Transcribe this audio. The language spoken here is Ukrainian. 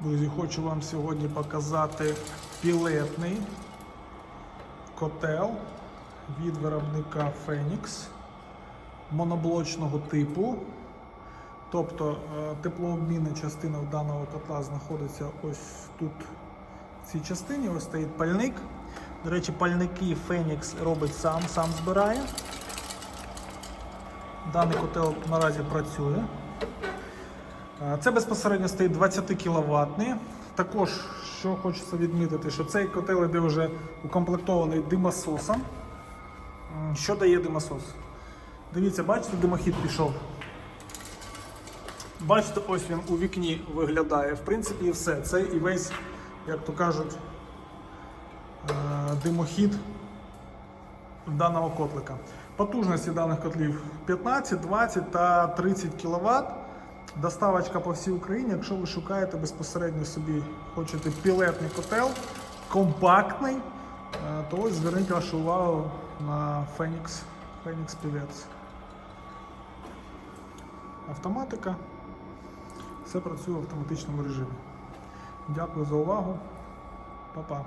Друзі, хочу вам сьогодні показати пілетний котел від виробника Phoenix моноблочного типу. Тобто е, теплообмінна частина даного котла знаходиться ось тут в цій частині. Ось стоїть пальник. До речі, пальники Phoenix робить сам, сам збирає. Даний котел наразі працює. Це безпосередньо стоїть 20 кВт. Також, що хочеться відмітити, що цей котел іде вже укомплектований димососом. Що дає димосос? Дивіться, бачите, димохід пішов. Бачите, ось він у вікні виглядає. В принципі, і все. Це і весь, як то кажуть, е, димохід даного котлика. Потужності даних котлів 15, 20 та 30 кВт. Доставочка по всій Україні. Якщо ви шукаєте безпосередньо собі, хочете пілетний котел, компактний, е, то ось зверніть вашу увагу на Phoenix, Phoenix Pellets. Автоматика. Все працює в автоматичному режимі. Дякую за увагу. Па-па.